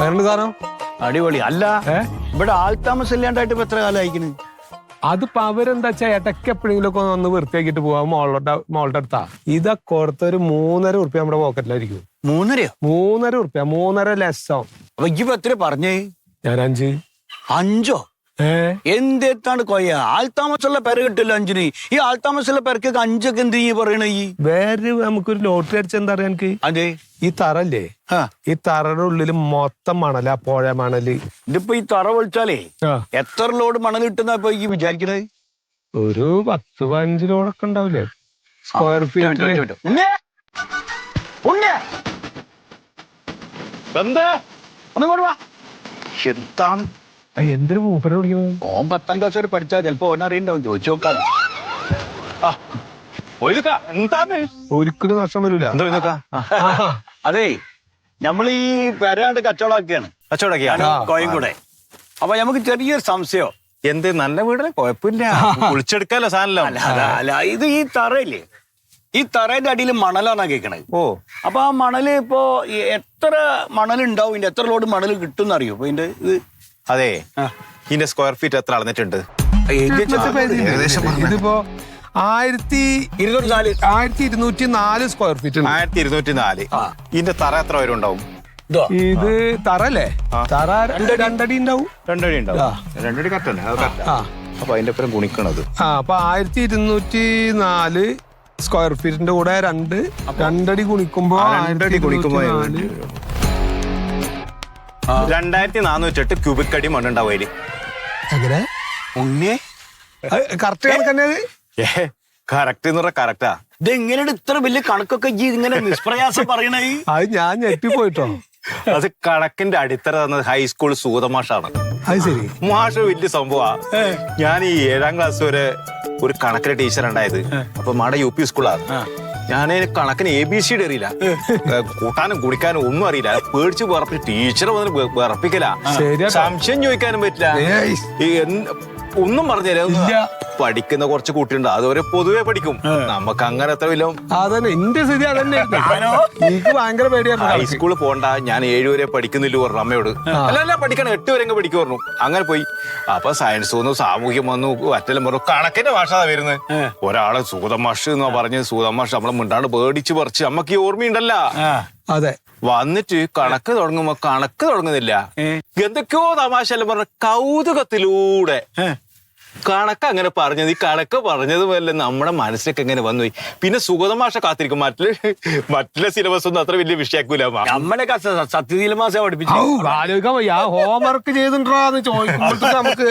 വേറെന്ത് സാധനം? അടിപൊളി. അല്ല ഇവിടെ ആൾത്താമസം ഇല്ലാണ്ടായിട്ട് ഇപ്പൊ എത്ര കാലം അത് അതിപ്പോ അവരെന്താ വെച്ചാ ഇടയ്ക്ക് എപ്പോഴെങ്കിലും ഒക്കെ ഒന്ന് വൃത്തിയാക്കിട്ട് പോവാ മോളുടെ മോളുടെ അടുത്താ. ഇതൊക്കെ കൊടുത്ത ഒരു മൂന്നര ഉറുപ്പ്യ നമ്മുടെ പോക്കറ്റിലായിരിക്കും. മൂന്നരയോ? മൂന്നര ഉറുപ്പ്യ മൂന്നര ലക്ഷം. അപ്പൊ ഇപ്പൊ എത്ര പറഞ്ഞേ? ഞാൻ അഞ്ച് അഞ്ചോ? എന്തെത്താണ് കൊയ്യ ആൾത്താമസമുള്ള പെര കിട്ടില്ല അഞ്ചിന് ഈ ആൾത്താമസമുള്ള പെരക്കൊക്കെ അഞ്ചൊക്കെ എന്ത് ഈ പറയണ ഈ? വേറെ നമുക്കൊരു ലോട്ടറി അടിച്ച എന്താ പറയാ എനിക്ക്? അതെ. ഈ തറല്ലേ ആ. ഈ തറയുടെ ഉള്ളിൽ മൊത്തം മണല പുഴ മണൽ ഇതിപ്പോ ഈ തറ വിളിച്ചാലേ എത്ര ലോഡ് മണൽ കിട്ടുന്ന ഇപ്പൊ ഈ വിചാരിക്കണത്? ഒരു പത്ത് പതിനഞ്ച് ലോഡൊക്കെ ഉണ്ടാവില്ലേ? സ്ക്വയർ ഫീറ്റ് എന്താണ് എന്തൊരു മൂപ്പരെ വിളിക്കുന്നത്? ഓൻ പത്താം ക്ലാസ് വരെ പഠിച്ചാ ചിലപ്പോ ഓനറിയണ്ടാവും ചോദിച്ചു നോക്കാം. എന്താണ് ഒരിക്കലും നഷ്ടം വരൂല. എന്തോ ഇതൊക്കെ അതെ നമ്മൾ ഈ പെരാണ്ട് കച്ചവടമാക്കിയാണ് കച്ചവടക്കിയാണ്. കോയും കൂടെ അപ്പൊ നമുക്ക് ചെറിയൊരു സംശയം? എന്ത് നല്ല വീടല്ലേ? കുഴപ്പമില്ല. കുളിച്ചെടുക്കാലോ സാധനല്ലോ അല്ല അല്ല, ഇത് ഈ തറയില്ലേ? ഈ തറയുടെ അടിയിൽ മണലാണ് കേൾക്കണത് ഓ. അപ്പൊ ആ മണൽ ഇപ്പോ എത്ര മണൽ ഉണ്ടാവും ഇതിന്റെ എത്ര ലോഡ് മണൽ കിട്ടും എന്നറിയോ അപ്പൊ ഇതിന്റെ ഇത് അതെ. ഇതിന്റെ സ്ക്വയർ ഫീറ്റ് എത്ര അളന്നിട്ടുണ്ട്? ഏകദേശം. ഇതിപ്പോ ആയിരത്തി ഇരുന്നൂറ്റി നാല് ആയിരത്തി ഇരുന്നൂറ്റി നാല് സ്ക്വയർ ഫീറ്റ് ഉണ്ട്. ആയിരത്തി ഇരുന്നൂറ്റി നാല്. ഇതിന്റെ തറ എത്ര വരും ഉണ്ടാവും ഇത് തറ അല്ലേ ആ. തറ രണ്ടടി ഉണ്ടാവും? രണ്ടടി. ഉണ്ടാവും. രണ്ടടി കറക്റ്റ് അത് ആ. ആ. അപ്പൊ അതിന്റെ അപ്പുറം ഗുണിക്കണത്. ആ അപ്പൊ ആയിരത്തി ഇരുന്നൂറ്റി നാല് സ്ക്വയർ ഫീറ്റിന്റെ കൂടെ രണ്ട് രണ്ടടി ഗുണിക്കുമ്പോ രണ്ടടി ഗുണിക്കുമ്പോ രണ്ടായിരത്തി നാനൂറ്റി എട്ട് ക്യൂബിക് അടി മണ്ണുണ്ടാവും അതിൽ. എങ്ങനെ? ഉണ്ണേ. കറക്റ്റ് കണക്കന്നെ കറക്റ്റ് എന്ന് പറഞ്ഞാൽ കറക്റ്റാ ഇത് എങ്ങനെയാണ് ഇത്ര വലിയ കണക്കൊക്കെ ഈ ഇങ്ങനെ നിഷ്പ്രയാസം പറയണേ അത് ഞാൻ ഞെട്ടിപ്പോയിട്ടോ. അത് കണക്കിന്റെ അടിത്തറ തന്നത് ഹൈസ്കൂൾ സൂതമാഷാണ്. ശരി. മാഷ് വലിയ സംഭവാ. ഞാൻ ഈ ഏഴാം ക്ലാസ് വരെ ഒരു കണക്കിലെ ടീച്ചർ ഉണ്ടായത്. അപ്പൊ മാടെ യു പി സ്കൂളാണ് ഞാൻ കണക്കിന് എ ബി സി ഡി അറിയില്ല. കൂട്ടാനും കുടിക്കാനും ഒന്നും അറിയില്ല. പേടിച്ച് വിറപ്പിച്ച് ടീച്ചർ വന്നിട്ട് വിറപ്പിക്കല. സംശയം ചോദിക്കാനും പറ്റില്ല. ഈ ഒന്നും പറഞ്ഞുതരാ. ഇല്ല. പഠിക്കുന്ന കുറച്ച് കുട്ടിയുണ്ട്. അതുവരെ പൊതുവെ പഠിക്കും. നമുക്ക് അങ്ങനെ അത്ര വില അതന്നെ. എന്റെ സ്ഥിതി അതന്നെ. എനിക്ക് ഭയങ്കര പേടിയാണ്. ഹൈസ്കൂളിൽ പോണ്ട ഞാൻ ഏഴുവരെ പഠിക്കുന്നില്ല പറഞ്ഞു അമ്മയോട്. അല്ല അല്ല പഠിക്കണം. എട്ട് വരെ പഠിക്കു പഠിക്കും പറഞ്ഞു. അങ്ങനെ പോയി. അപ്പൊ സയൻസ് വന്നു സാമൂഹ്യം വന്നു അറ്റലും പറഞ്ഞു കണക്കിന്റെ ഭാഷ വരുന്നത് ഒരാൾ സൂതമാഷ് എന്ന് പറഞ്ഞ് സൂതമാഷ് നമ്മളെ മിണ്ടാണ്ട് പേടിച്ച് പറിച്ച്. അമ്മയ്ക്ക് ഈ ഓർമ്മയുണ്ടല്ല. അതെ. വന്നിട്ട് കണക്ക് തുടങ്ങുമ്പോ കണക്ക് തുടങ്ങുന്നില്ല. എന്തൊക്കെയോ തമാശ എല്ലാം പറഞ്ഞ കൗതുകത്തിലൂടെ കണക്ക് അങ്ങനെ പറഞ്ഞത് ഈ കണക്ക് പറഞ്ഞത് പോലെ നമ്മുടെ മനസ്സിലേക്ക് എങ്ങനെ വന്നു പോയി. പിന്നെ സുഗതമാഷ കാത്തിരിക്കും. മറ്റുള്ള മറ്റുള്ള സിലബസ് ഒന്നും അത്ര വലിയ വിഷയാക്കൂല നമ്മളെ നമ്മളൊക്കെ സത്യശീല മാസം പഠിപ്പിച്ചു. ആലോചിക്കാൻ വയ്യ. ഹോംവർക്ക് ചെയ്തിട്ടുണ്ടോന്ന് ചോദിക്കുമ്പോൾ നമുക്ക്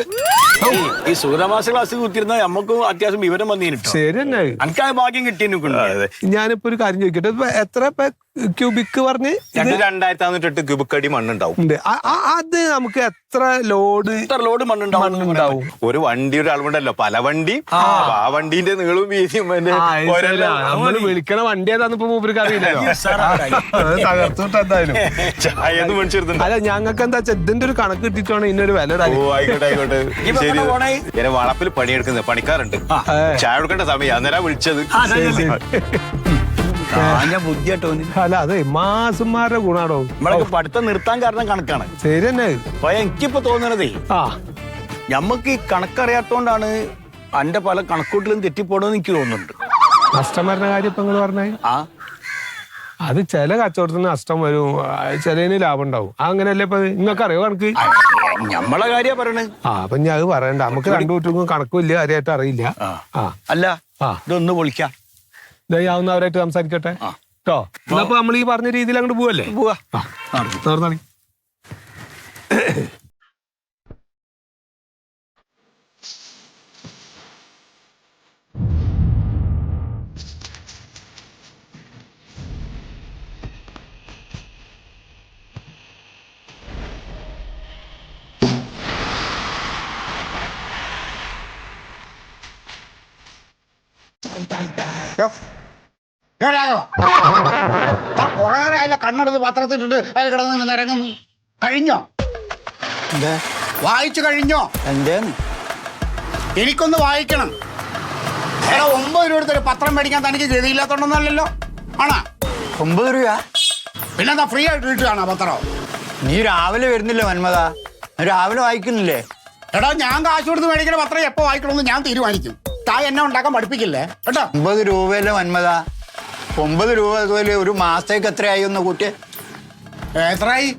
ഈ സൂര്യമാസ ക്ലാസ് കുത്തിരുന്ന നമുക്ക് അത്യാവശ്യം വിവരം വന്നിരുന്നു ശരി തന്നെ എനിക്ക് ആ ഭാഗ്യം കിട്ടിയെന്നിട്ടുണ്ട് അതെ. ഞാനിപ്പോ ഒരു കാര്യം ചോദിക്കട്ടെ. ഇപ്പൊ എത്ര ക്യൂബിക്ക് പറഞ്ഞ് രണ്ടായിരത്തി ക്യൂബിക് അടി മണ്ണുണ്ടാവും. അത് നമുക്ക് എത്ര ലോഡ് എത്ര ലോഡ് മണ്ണുണ്ടാവും ഒരു വണ്ടി ഒരു അളവുണ്ടല്ലോ പല വണ്ടി. ആ. വണ്ടിന്റെ നീളവും വീതിയും ഒരെല്ലാം വിളിക്കണ വണ്ടി ഏതാന്ന് ഇപ്പൊ മൂപ്പർക്ക് അറിയില്ലല്ലോ. തകർത്തിട്ട് എന്തായാലും. അല്ല ഞങ്ങൾക്ക് എന്താ വെച്ചാൽ ഇതിന്റെ ഒരു കണക്ക് കിട്ടിയിട്ടാണ് ഇതിനൊരു വില ഓ ആയിക്കോട്ടെ ആയിക്കോട്ടെ. ശരി? വളപ്പിൽ പണിയെടുക്കുന്നത് പണിക്കാറുണ്ട്. ചായ കൊടുക്കേണ്ട സമയം. അന്നേരം വിളിച്ചത്. ബുദ്ധിയാട്ടോ അല്ല അതെ മാസന്മാരുടെ ഗുണാടോ? നമ്മളൊക്കെ പഠിത്തം നിർത്താൻ കാരണം കണക്കാണ്. ശരി തന്നെ. അപ്പൊ എനിക്കിപ്പോ തോന്നണതേ ആ. ഞമ്മക്ക് ഈ കണക്കറിയാത്തോണ്ടാണ് അന്റെ പല കണക്കൂട്ടിലും തെറ്റിപ്പോണെന്ന് എനിക്ക് തോന്നുന്നുണ്ട്. കസ്റ്റമറിന്റെ കാര്യം ഇപ്പൊ നിങ്ങൾ പറഞ്ഞേ? ആ. അത് ചില കച്ചവടത്തിന് നഷ്ടം വരും. ചിലതിന് ലാഭം ഉണ്ടാവും അങ്ങനെയല്ലേ ഇപ്പൊ നിങ്ങൾക്ക് അറിയോ കണക്ക് ഞമ്മളെ കാര്യ പറയണേ. ആ അപ്പൊ ഞാൻ അത് പറയണ്ട. നമുക്ക് രണ്ടു കുട്ടികൾക്കും കണക്കും ഇല്ല കാര്യമായിട്ട് അറിയില്ല. ആ. അല്ല ഇതൊന്ന് വിളിക്കാം. ദയാവുന്നവരായിട്ട് സംസാരിക്കട്ടെ? ആ. കേട്ടോ എന്നപ്പോ നമ്മൾ ഈ പറഞ്ഞ രീതിയിൽ അങ്ങോട്ട് പോവല്ലേ? പോവാ. ആ. തീർന്നാളി അതിലെ കണ്ണെടുത്ത് പത്രത്തിട്ടിട്ട് അതിൽ കിടന്ന് നിരങ്ങുന്നു. കഴിഞ്ഞോ? വായിച്ചു കഴിഞ്ഞോ? എന്തേന്ന് എനിക്കൊന്ന് വായിക്കണം. എടാ ഒമ്പത് രൂപ എടുത്തൊരു പത്രം മേടിക്കാൻ തനിക്ക് ഗതിയില്ലാത്തോണ്ടൊന്നല്ലല്ലോ. ആണാ? ഒമ്പത് രൂപ? പിന്നെന്താ ഫ്രീ ആയിട്ട് കിട്ടുകയാണോ പത്രം? നീ രാവിലെ വരുന്നില്ല മന്മത രാവിലെ വായിക്കുന്നില്ലേ? എടാ ഞാൻ കാശ് കൊടുത്ത് മേടിക്കുന്ന പത്രം എപ്പോ വായിക്കണമെന്ന് ഞാൻ തീരുമാനിക്കും. താ എന്നെ ഉണ്ടാക്കാൻ പഠിപ്പിക്കില്ലേ? കേട്ടോ? ഒമ്പത് രൂപയല്ലേ വന്മത ഒമ്പത് രൂപ അതുപോലെ ഒരു മാസത്തേക്ക് എത്രയായി ഒന്ന് കൂട്ടി എത്രയായി?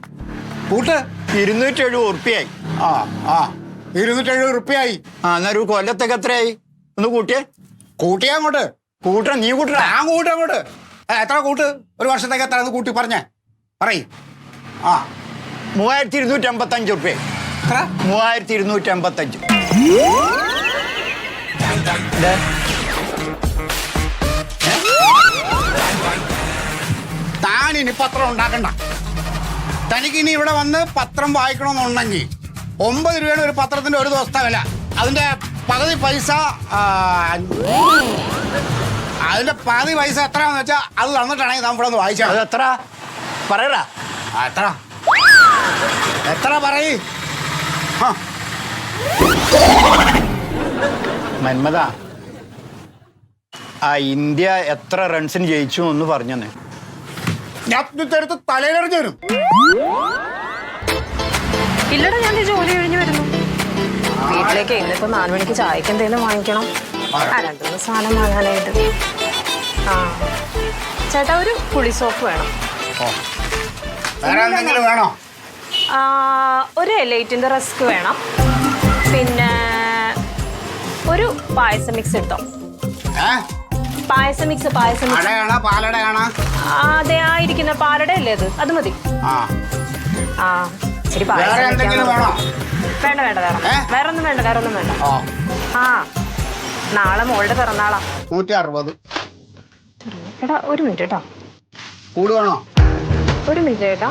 കൂട്ട്. ഇരുന്നൂറ്റി എഴുപത് ഉറുപ്പിയായി. ആ ആ. ഇരുന്നൂറ്റി എഴുപത് ഉറുപ്പിയായി. ആ എന്നാ ഒരു കൊല്ലത്തേക്ക് എത്രയായി? ഒന്ന് കൂട്ടിയേ. കൂട്ടിയാ അങ്ങോട്ട്. കൂട്ടണം നീ കൂട്ടണ. ഞാൻ കൂട്ട് അങ്ങോട്ട്. എത്ര കൂട്ട്? ഒരു വർഷത്തേക്ക് എത്ര കൂട്ടി പറഞ്ഞേ. പറയ്. ആ. മൂവായിരത്തി ഇരുന്നൂറ്റി അമ്പത്തഞ്ച് ഉറുപ്പ്യ എത്ര? മൂവായിരത്തി ഇരുന്നൂറ്റി അമ്പത്തഞ്ച് താൻ ഇനി പത്രം ഉണ്ടാക്കണ്ട. തനിക്ക് ഇനി ഇവിടെ വന്ന് പത്രം വായിക്കണമെന്നുണ്ടെങ്കിൽ ഒമ്പത് രൂപയുടെ ഒരു പത്രത്തിന്റെ ഒരു ദിവസത്തെ വില. അതിന്റെ പകുതി പൈസ അതിന്റെ പകുതി പൈസ എത്രയാന്ന് വെച്ചാൽ അത് തന്നിട്ടാണെങ്കിൽ നമ്മൾ ഇവിടെ ഒന്ന് വായിച്ചാൽ അത് എത്ര? പറയടാ. എത്ര? എത്ര പറയ്? മന്മത ആ ഇന്ത്യ എത്ര റൺസിന് ജയിച്ചു എന്ന് പറഞ്ഞെന്ന്. ഞാൻ ഇതെടുത്ത് തലയിലെറിഞ്ഞു വരും. ഇല്ലടാ ഞാൻ ദേ ജോലി കഴിഞ്ഞ് വരുന്നു. വീട്ടിലേക്ക് ഇന്നിപ്പോ നാല് മണിക്ക് ചായക്ക് എന്തെങ്കിലും വാങ്ങിക്കണം. ആ രണ്ടു സാധനം വാങ്ങാനായിട്ട്. ആ. ചേട്ടാ ഒരു പുളി സോപ്പ് വേണം. വേറെ എന്തെങ്കിലും വേണോ? ആ, ഒരു എലൈറ്റിന്റെ റസ്ക് വേണം. പിന്നെ ഒരു പായസം മിക്സ് എടുത്തോ? ഏ? പായസം മിക്സ് പായസം മിക്സ് അടയാണോ? പാലടയാണോ? അതെ ആ ഇരിക്കുന്ന പാലട അല്ലേ അത്? അത് മതി. ആ. ആ ശരി വേറെ പായസം എന്തെങ്കിലും. വേണോ? വേണ്ട വേണ്ട വേണ്ട ഏ? വേറെ ഒന്നും വേണ്ട വേറെ ഒന്നും വേണ്ട. ആ. ആ. നാളെ മോളുടെ പിറന്നാളാ. നൂറ്റി അറുപത് എടാ ഒരു മിനിറ്റ് കേട്ടോ. കൂട് വേണോ ഒരു മിനിറ്റ് ചേട്ടാ.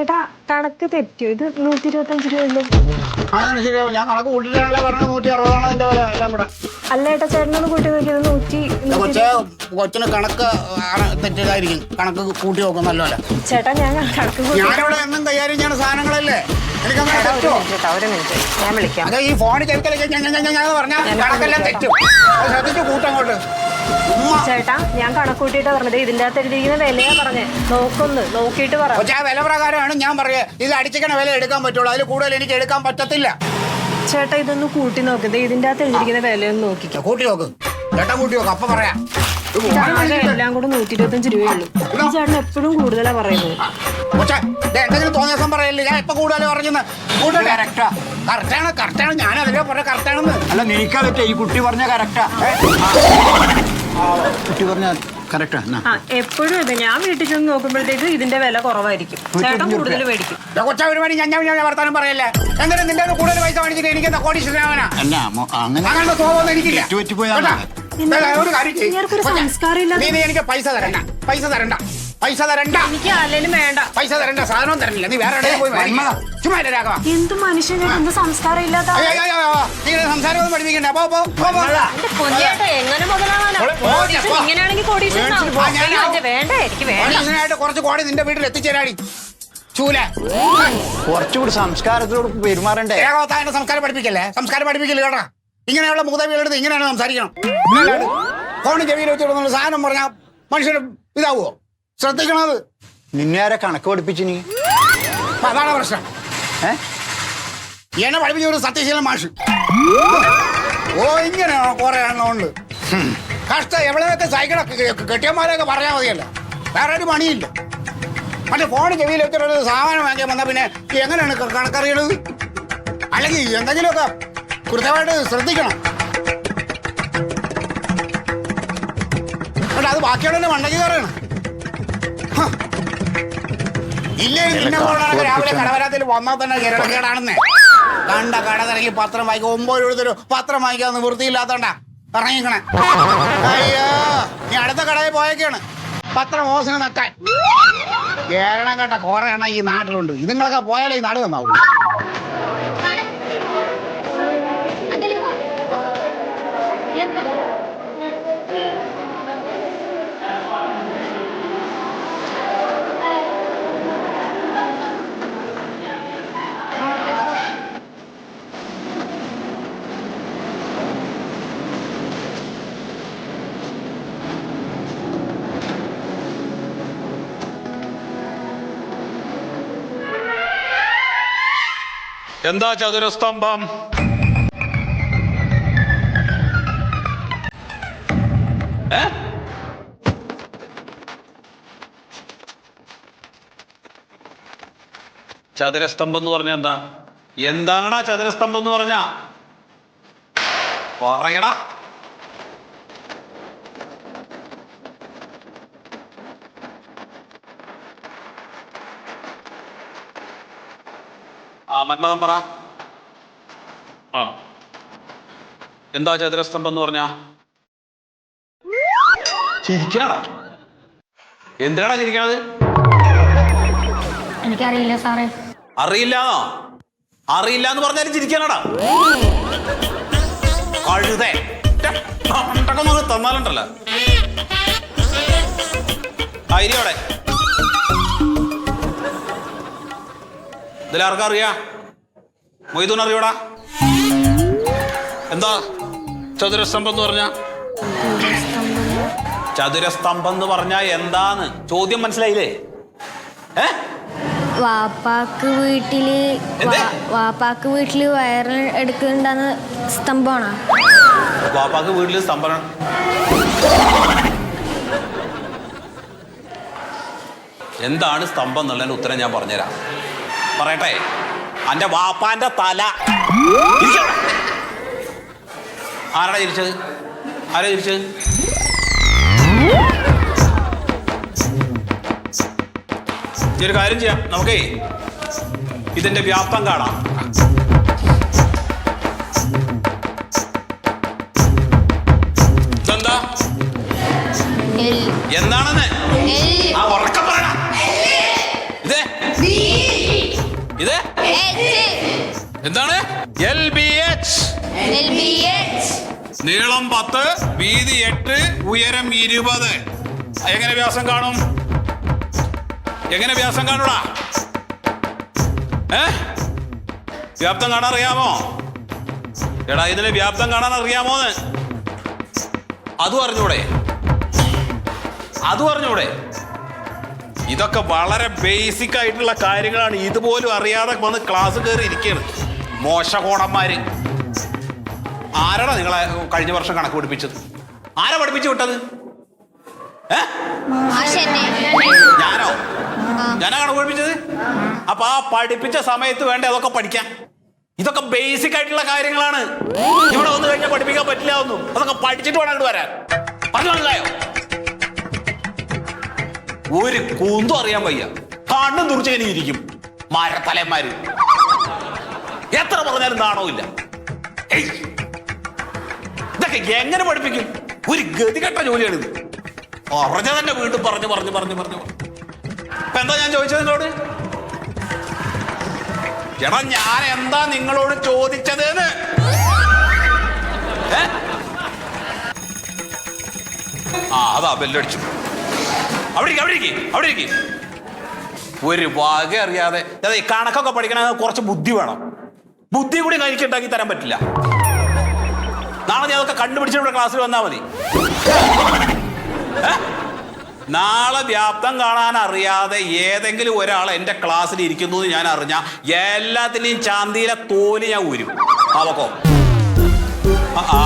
ചേട്ടാ കണക്ക് തെറ്റിയോ ഇത് നൂറ്റി ഇരുപത്തഞ്ച് അഞ്ച് രൂപ ഉള്ളൂ. അങ്ങനെ ശരിയാവും ഞാൻ കണക്ക് കൂട്ടിട്ടാണല്ലോ പറഞ്ഞത്. നൂറ്റി അറുപതാണ് അതിന്റെ വില? എല്ലാം കൂടെ. അല്ല ഏട്ടാ ചേട്ടനൊന്ന് കൂട്ടി നോക്കിയത് നൂറ്റി നൂറ്റി കൊച്ചെ കൊച്ചിന് കണക്ക് ആണ് തെറ്റിയതായിരിക്കും. കണക്ക് കൂട്ടി നോക്കും നല്ലപോലെ ചേട്ടാ ഞാൻ കണക്ക് കൂട്ടി ഞാനിവിടെ എന്നും കൈകാര്യം ചെയ്യുന്ന സാധനങ്ങളല്ലേ? എനിക്കങ്ങനെ ചേട്ടാ, ഒരു തെറ്റോ മിനിറ്റ് കേട്ടോ ഒരു മിനിറ്റ്. ഞാൻ വിളിക്കാം. അത് ഈ ഫോണിൽ ചെറുക്കലേക്ക് ഞാൻ ഞാൻ ഞാൻ പറഞ്ഞാൽ കണക്കെല്ലാം തെറ്റും. അത് ശ്രദ്ധിച്ച് കൂട്ടങ്ങോട്ട്. ചേട്ടാ ഞാൻ കണക്കൂട്ടിട്ട് പറഞ്ഞത്. ഇതിന്റെ അകത്ത് എഴുതിയിരിക്കുന്ന വിലയാ പറഞ്ഞേ. നോക്കൊന്ന് നോക്കിയിട്ട് പറ. പക്ഷെ ആ വില പ്രകാരമാണ് ഞാൻ പറയുക. ഇത് അടിച്ചിക്കണ വില എടുക്കാൻ പറ്റുള്ളൂ. അതിൽ കൂടുതൽ എനിക്ക് എടുക്കാൻ പറ്റത്തില്ല. ചേട്ടാ ഇതൊന്ന് കൂട്ടി നോക്കുന്നത് ഇതിന്റെ അകത്ത് എഴുതിയിരിക്കുന്ന വിലയൊന്ന് നോക്കിക്കോ. കൂട്ടി നോക്ക്. ചേട്ടാ കൂട്ടി നോക്ക്. അപ്പൊ പറയാം. എല്ലാം കൂടെ നൂറ്റി ഇരുപത്തഞ്ച് രൂപയുള്ളൂ ഈ ചേട്ടൻ എപ്പോഴും കൂടുതലാ പറയുന്നത്. കൊച്ചേ, ദേ എന്തെങ്കിലും തോന്നിയ ദിവസം പറയല്ലേ. ഞാൻ ഇപ്പൊ കൂടുതൽ പറഞ്ഞെന്ന്. കറക്റ്റാ. കറക്റ്റാണ് കറക്റ്റാണ്. ഞാൻ അതിലെ പറഞ്ഞ കറക്റ്റാണെന്ന്. അല്ല നീക്കാ പറ്റേ ഈ കുട്ടി പറഞ്ഞ കറക്റ്റാ. കുട്ടി പറഞ്ഞ കറക്റ്റാ ആ എപ്പോഴും ഇത് ഞാൻ വീട്ടിൽ ചെന്ന് നോക്കുമ്പോഴത്തേക്ക് ഇതിന്റെ വില കുറവായിരിക്കും. ചേട്ടൻ കൂടുതൽ മേടിക്കും. കൊച്ച പരിപാടി ഞാൻ ഞാൻ ഞാൻ വർത്താനം പറയല്ലേ? എന്തിനും നിന്റെ കൂടുതൽ പൈസ മേടിച്ചിട്ട് എനിക്ക് എന്താ കോടീശ്വരനാവനാ അല്ല അങ്ങനെ അങ്ങനത്തെ സ്വഭാവം എനിക്കില്ല. ഒരു കാര്യം നീ എനിക്ക് പൈസ തരണ്ട. പൈസ തരണ്ട. പൈസ തരണ്ട. എനിക്ക് ആരെങ്കിലും വേണ്ട. പൈസ തരണ്ട. സാധനവും തരണില്ല. നീ വേറെ എവിടെയും പോയി മേടിക്ക്. ചുമ്മാ ഇല്ല രാഘവ. എന്ത് മനുഷ്യനെ എന്ത് സംസ്കാരം ഇല്ലാത്ത അയ്യോ, അയ്യോ, അയ്യോ, അയ്യോ. നീ ഇങ്ങനെ സംസാരം ഒന്നും പഠിപ്പിക്കണ്ട. പോ പോ പോ, പോ. എന്റെ പൊന്നിയേട്ടാ, എങ്ങനെ മുതലാവാനാ? ഓളെ, ആണെങ്കിൽ കോടീശ്വരൻ പോ. ഇങ്ങനെയാണെങ്കിൽ അയ്യോ, ഇത് വേണ്ട എനിക്ക് വേണ്ട. കോടീശ്വരനായിട്ട് കുറച്ച് കോടി നിന്റെ വീട്ടിൽ എത്തിച്ചേരാടി. ചൂല. കുറച്ചുകൂടി സംസ്കാരത്തിലൂടെ പെരുമാറണ്ടേ? ഏകോത്താ എന്നെ സംസ്കാരം പഠിപ്പിക്കല്ലേ? സംസ്കാരം പഠിപ്പിക്കില്ല കേട്ടാ? ഇങ്ങനെയുള്ള മൂതവികളെടുത്ത് ഇങ്ങനെയാണ് സംസാരിക്കണം. ഇന്നല്ലാണ്ട് ഫോണിൽ ചെവിയിൽ വെച്ചിടുന്ന സാധനം പറഞ്ഞാൽ മനുഷ്യർ ഇതാവോ ശ്രദ്ധിക്കണത്. നിന്നെ ആരെ കണക്ക് പഠിപ്പിച്ചു നീ അതാണ് പ്രശ്നം. ഏ? എന്നെ പഠിപ്പിച്ച ഒരു സത്യശീലൻ മാഷ്. ഓ ഇങ്ങനെയാണോ കുറെ എണ്ണമുണ്ട്? കഷ്ടം. എവിടെയൊക്കെ സൈക്കിളൊക്കെ കെട്ടിയന്മാരെയൊക്കെ പറഞ്ഞാൽ മതിയല്ല. വേറെ ഒരു പണിയില്ല. മറ്റേ ഫോൺ ചെവിയിൽ വെച്ചിട്ട് സാധനം വാങ്ങിയാൽ വന്നാൽ പിന്നെ എങ്ങനെയാണ് കണക്കറിയണത്? അല്ലെങ്കിൽ എന്തെങ്കിലുമൊക്കെ കൃത്യമായിട്ട് ശ്രദ്ധിക്കണം. അത് ബാക്കിയുള്ളതിന്റെ മണ്ടയ്ക്ക് കയറണം ഇല്ലേ? നിന്നെ പോലാണ് രാവിലെ കടവരാത്തിൽ വന്നാൽ തന്നെ കേരളക്കേടാണെന്നേ കണ്ട കട തിരക്കി പത്രം വായിക്കും. ഒമ്പത് എഴുപതൊരു പത്രം വായിക്കാന്ന് നിവൃത്തിയില്ലാത്തോണ്ടാ ഇറങ്ങിക്കണേ. അയ്യോ നീ അടുത്ത കടയിൽ പോയേക്കാണ്. പത്രം ഓസിന് നക്കാൻ. കേരളം കേട്ട കുറെ എണ്ണം ഈ നാട്ടിലുണ്ട്. ഇതുങ്ങളൊക്കെ പോയാലേ ഈ നാട് നന്നാവും. എന്താ ചതുരസ്തംഭം? ചതുരസ്തംഭം എന്ന് പറഞ്ഞ എന്താ? എന്താണ് ആ ചതുരസ്തംഭം എന്ന് പറഞ്ഞ? പറയടാ. ആ പറ. ആ. എന്താ ചതുരസ്തംഭം എന്ന് പറഞ്ഞ? ചിരിക്കണ എന്തിനാണ് ചിരിക്കണത്? എനിക്കറിയില്ല സാറേ. അറിയില്ലാന്നോ അറിയില്ല എന്ന് പറഞ്ഞാലും ചിരിക്കാനടാ കഴുതേ. തന്നാലുണ്ടല്ലോ. നമുക്ക് ഇതിലാർക്കാ അറിയാ? മൊയ്തൂൻ അറിയോടാ? എന്താ? ചതുരസ്തംഭം എന്ന് പറഞ്ഞ? ചതുരസ്തംഭം എന്ന് പറഞ്ഞ എന്താന്ന്? ചോദ്യം മനസ്സിലായില്ലേ? ഏ? വാപ്പാക്ക് വീട്ടിൽ വാപ്പാക്ക് വീട്ടിൽ വയർ എടുക്കുന്നുണ്ടെന്ന് സ്തംഭമാണ്? വാപ്പാക്ക് വീട്ടിൽ സ്തംഭം എന്താണ് സ്തംഭം എന്നുള്ളതിന് ഉത്തരം ഞാൻ പറഞ്ഞുതരാം. പറയട്ടെ. അന്റെ വാപ്പാന്റെ തല. ആരാടാ ചിരിച്ചത് ആരാ ചിരിച്ചത് ഒരു കാര്യം ചെയ്യാം. നമുക്കേ ഇതിന്റെ വ്യാപ്തം കാണാം. നീളം പത്ത് വീതി എട്ട് ഉയരം ഇരുപത്. എങ്ങനെ വ്യാസം കാണും? എങ്ങനെ വ്യാസം കാണൂടാ? ഏ? വ്യാപ്തം കാണാൻ അറിയാമോ? എടാ ഇതിന് വ്യാപ്തം കാണാൻ അറിയാമോന്ന്? അതും അറിഞ്ഞൂടെ? അതും അറിഞ്ഞൂടെ? ഇതൊക്കെ വളരെ ബേസിക് ആയിട്ടുള്ള കാര്യങ്ങളാണ്. ഇതുപോലും അറിയാതെ വന്ന് ക്ലാസ് കയറി ഇരിക്കുകയാണ് മോശകോണന്മാര് ആരാടാ നിങ്ങളെ കഴിഞ്ഞ വർഷം കണക്ക് പഠിപ്പിച്ചത്? ആരാ പഠിപ്പിച്ചു വിട്ടത്? ഞാനോ? ഞാനാ കണക്ക് പഠിപ്പിച്ചത്? അപ്പൊ ആ പഠിപ്പിച്ച സമയത്ത് വേണ്ട അതൊക്കെ പഠിക്കാൻ? ഇതൊക്കെ ബേസിക് ആയിട്ടുള്ള കാര്യങ്ങളാണ്. ഇവിടെ വന്നു കഴിഞ്ഞാൽ പഠിപ്പിക്കാൻ പറ്റില്ല ഒന്നും. അതൊക്കെ പഠിച്ചിട്ട് വേണം അങ്ങോട്ട് വരാൻ. പറഞ്ഞു മനസ്സിലായോ? ഒരു കൂന്തും അറിയാൻ വയ്യ. കണ്ണും തുറച്ചങ്ങനെ ഇരിക്കും. മരത്തലന്മാര് എത്ര പറഞ്ഞാലും നാണമില്ല ഏയ്. ഇതൊക്കെ എങ്ങനെ പഠിപ്പിക്കും? ഒരു ഗതികെട്ട ജോലിയാണ് ഇത് പറഞ്ഞ തന്നെ വീണ്ടും പറഞ്ഞു പറഞ്ഞു പറഞ്ഞു പറഞ്ഞു ഇപ്പൊ എന്താ ഞാൻ ചോദിച്ചത് നിങ്ങളോട് എടാ ഞാൻ എന്താ നിങ്ങളോട് ചോദിച്ചത് ആ അതാ ബെല്ലടിച്ചു. അവിടെ അവിടെ അവിടെ ഇരിക്ക്. ഒരു വക അറിയാതെ. അതെ കണക്കൊക്കെ പഠിക്കണ കുറച്ച് ബുദ്ധി വേണം. ബുദ്ധി കൂടി ഉണ്ടാക്കി തരാൻ പറ്റില്ല. നാളെ നീ അതൊക്കെ കണ്ടുപിടിച്ചിട്ട് ക്ലാസ്സിൽ വന്നാൽ മതി. നാളെ വ്യാപ്തം കാണാൻ അറിയാതെ ഏതെങ്കിലും ഒരാൾ എന്റെ ക്ലാസ്സിൽ ഇരിക്കുന്നു എന്ന് ഞാൻ അറിഞ്ഞ എല്ലാത്തിനെയും ചാന്തിയിലെ തോൽ ഞാൻ ഊരും. അവക്കോ ആ.